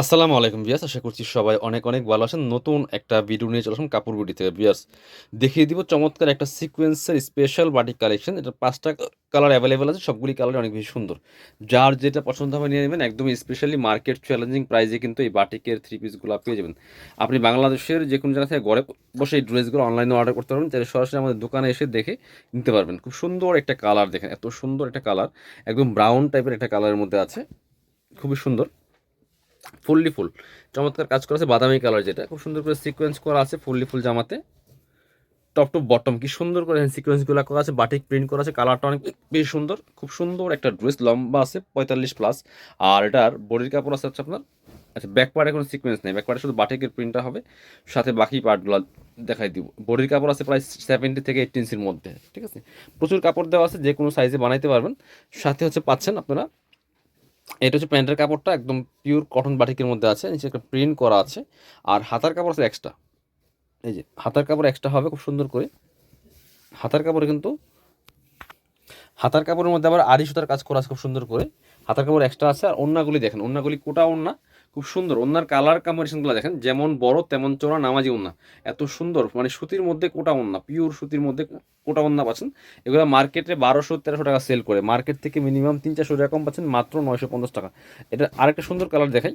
আসসালামু আলাইকুম বিয়াস আশা করছি সবাই অনেক অনেক ভালো আছেন। নতুন একটা ভিডিও নিয়ে চলে আসলাম কাপড় বিডি থেকে। বিয়াস দেখিয়ে দিব চমৎকার একটা সিকোয়েন্সের স্পেশাল বাটিক কালেকশন এটা পাঁচটা কালার অ্যাভেলেবেল আছে, সবগুলি কালার অনেক বেশি সুন্দর। যার যেটা পছন্দ হবে নিয়ে নেবেন একদম স্পেশালি মার্কেট চ্যালেঞ্জিং প্রাইসে কিন্তু এই বাটিকের থ্রি পিসগুলো পেয়ে যাবেন। আপনি বাংলাদেশের যে কোনো জায়গা থেকে ঘরে বসে এই ড্রেসগুলো অনলাইনে অর্ডার করতে পারবেন তাহলে সরাসরি আমাদের দোকানে এসে দেখে নিতে পারবেন। খুব সুন্দর একটা কালার দেখেন, এত সুন্দর একটা কালার একদম ব্রাউন টাইপের একটা কালারের মধ্যে আছে। খুবই সুন্দর। Fully full. চমৎকার কাজ করা আছে বাদামি কালার যেটা। খুব সুন্দর করে সিকোয়েন্স করা আছে ফুললি ফুল জামাতে। টপ টু বটম কি সুন্দর করে সিকোয়েন্সগুলো করা আছে বাটিক প্রিন্ট করা আছে কালারটা অনেক বেশ সুন্দর। খুব সুন্দর একটা ড্রেস লম্বা আছে, পঁয়তাল্লিশ প্লাস আর এটার বডির কাপড় আছে হচ্ছে আপনার আচ্ছা ব্যাক পার্টে কোনো সিকোয়েন্স নেই। ব্যাক পার্টে শুধু বাটিকের প্রিন্টটা হবে। সাথে বাকি পার্টগুলো দেখাই দিব। বডির কাপড় আছে প্রায় সেভেন্টি থেকে এইট ইঞ্চির মধ্যে, ঠিক আছে? প্রচুর কাপড় দেওয়া আছে, যে কোনো সাইজে বানাইতে পারবেন। সাথে হচ্ছে পাচ্ছেন আপনারা এটা হচ্ছে প্যান্টের কাপড়টা একদম পিওর কটন বাটিকের মধ্যে আছে, নিচে একটা প্রিন্ট করা আছে। আর হাতার কাপড় আছে এক্সট্রা এই যে, হাতার কাপড় এক্সট্রা হবে, খুব সুন্দর করে। হাতার কাপড়ে কিন্তু, হাতার কাপড়ের মধ্যে আবার আড়ি সুতার কাজ করা আছে খুব সুন্দর করে। হাতার কাপড় এক্সট্রা আছে, আর অন্যগুলি দেখেন অন্যগুলি কোটা ওন্না খুব সুন্দর। ওনার কালার কম্বিনেশনগুলো দেখেন, যেমন বড় তেমন চোরা নামাজি ওন্না। এত সুন্দর মানে সুতির মধ্যে কোটা ওন্না পিওর সুতির মধ্যে কোটা ওন্না পাচ্ছেন। এগুলো মার্কেটে বারোশো তেরোশো টাকা সেল করে। মার্কেট থেকে মিনিমাম তিন চারশো টাকা কম পাচ্ছেন, মাত্র নয়শো পঞ্চাশ টাকা। এটা আরেকটা সুন্দর কালার দেখাই।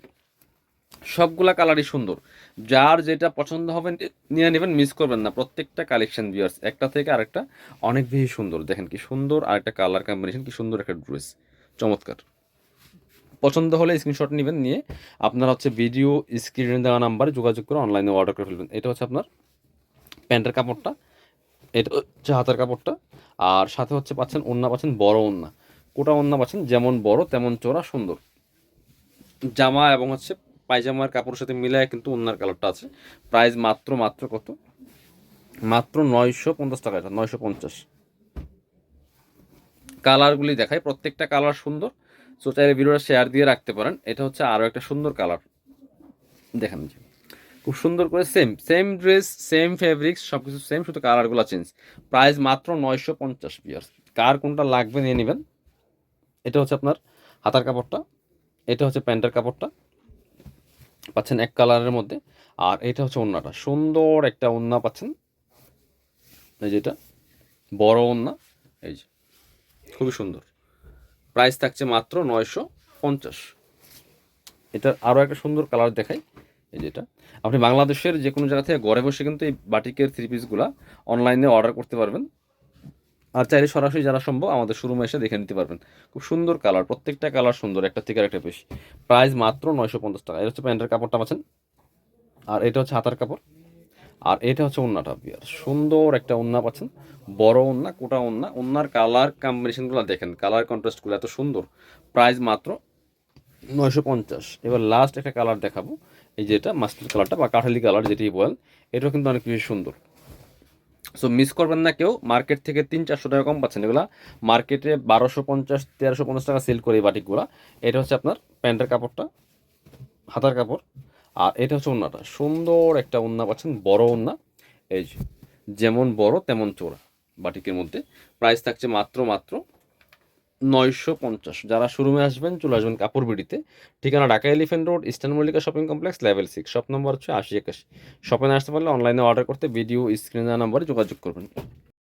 সবগুলা কালারই সুন্দর। যার যেটা পছন্দ হবে নিয়ে নেবেন মিস করবেন না। প্রত্যেকটা কালেকশন ভিউয়ার্স একটা থেকে আরেকটা। অনেক বেশি সুন্দর, দেখেন কি সুন্দর আরেকটা কালার কম্বিনেশন কি সুন্দর একটা ড্রেস চমৎকার। পছন্দ হলে স্ক্রিনশট নেবেন, নিয়ে আপনার হচ্ছে ভিডিও স্ক্রিনে দেওয়া নাম্বারে যোগাযোগ করে অনলাইনে অর্ডার করে ফেলবেন। এটা হচ্ছে আপনার প্যান্টের কাপড়টা, এটা হচ্ছে হাতের কাপড়টা, আর সাথে হচ্ছে পাচ্ছেন ওন্না পাচ্ছেন বড় ওন্না কোটা ওন্না পাচ্ছেন, যেমন বড় তেমন চোরা সুন্দর। জামা এবং হচ্ছে পায়জামার কাপড়ের সাথে মিলায় কিন্তু ওন্নার কালারটা আছে। প্রাইস মাত্র মাত্র কত? মাত্র নয়শো পঞ্চাশ টাকা এটা, নয়শো পঞ্চাশ। কালারগুলি দেখায় প্রত্যেকটা কালার সুন্দর। সো চাইলে ভিডিওটা শেয়ার দিয়ে রাখতে পারেন। এটা হচ্ছে আরও একটা সুন্দর কালার দেখেন খুব সুন্দর করে same same dress same fabrics সব কিছু সেম শুধু কালারগুলো চেঞ্জ প্রাইস মাত্র নয়শো পঞ্চাশ পিয়ার্স কার কোনটা লাগবে নিয়ে নেবেন। এটা হচ্ছে আপনার হাতার কাপড়টা, এটা হচ্ছে প্যান্টের কাপড়টা। পাচ্ছেন এক কালারের মধ্যে। আর এটা হচ্ছে ওন্নাটা। সুন্দর একটা ওন্না পাচ্ছেন। এই যেটা বড় ওন্না। এই যে, খুবই সুন্দর। প্রাইস থাকছে মাত্র নয়শো পঞ্চাশ। এটার আরও একটা সুন্দর কালার দেখাই, এই যেটা আপনি বাংলাদেশের যে কোনো জায়গা থেকে ঘরে বসে কিন্তু এই বাটিকের থ্রি পিসগুলা অনলাইনে অর্ডার করতে পারবেন। আর চাইলে সরাসরি যারা সম্ভব আমাদের শোরুমে এসে দেখে নিতে পারবেন। খুব সুন্দর কালার, প্রত্যেকটা কালার সুন্দর, একটা থেকে একটা বেশি। প্রাইস মাত্র নয়শো পঞ্চাশ টাকা। এটা হচ্ছে প্যান্টের কাপড়টা পাচ্ছেন। আর এটা হচ্ছে হাতার কাপড়। আর এটা হচ্ছে ওন্নাটা বিয়ার সুন্দর একটা ওন্না পাচ্ছেন। বড় ওন্না, কোটা ওন্না। ওন্নার কালার কম্বিনেশনগুলো দেখেন কালার কন্ট্রাস্টগুলো এত সুন্দর। প্রাইস মাত্র নয়শো পঞ্চাশ। এবার লাস্ট একটা কালার দেখাবো। এই যেটা মাস্টার কালারটা বা কাঠালি কালার যেটি বলেন, এটাও কিন্তু অনেক বেশি সুন্দর। সো মিস করবেন না কেউ। মার্কেট থেকে তিন চারশো টাকা কম পাচ্ছেন এগুলা। মার্কেটে বারোশো পঞ্চাশ, তেরোশো পঞ্চাশ টাকা সেল করে এই বাটিকগুলা। এটা হচ্ছে আপনার প্যান্টের কাপড়টা, হাতার কাপড়। আর এটা হচ্ছে ওন্নাটা। সুন্দর একটা ওন্না পাচ্ছেন, বড় ওন্না। এই যে, যেমন বড় তেমন চোরা বাটিকের মধ্যে। প্রাইস থাকছে মাত্র মাত্র নয়শো পঞ্চাশ। যারা শোরুমে আসবেন, চলে আসবেন কাপড় বিড়িতে। ঠিকানা Dhaka elephant road, eastern Mallika shopping complex, level six. Shop number হচ্ছে আশি একাশি। শপে আসতে পারলে অনলাইনে অর্ডার করতে ভিডিও স্ক্রিনে নাম্বারে যোগাযোগ করবেন।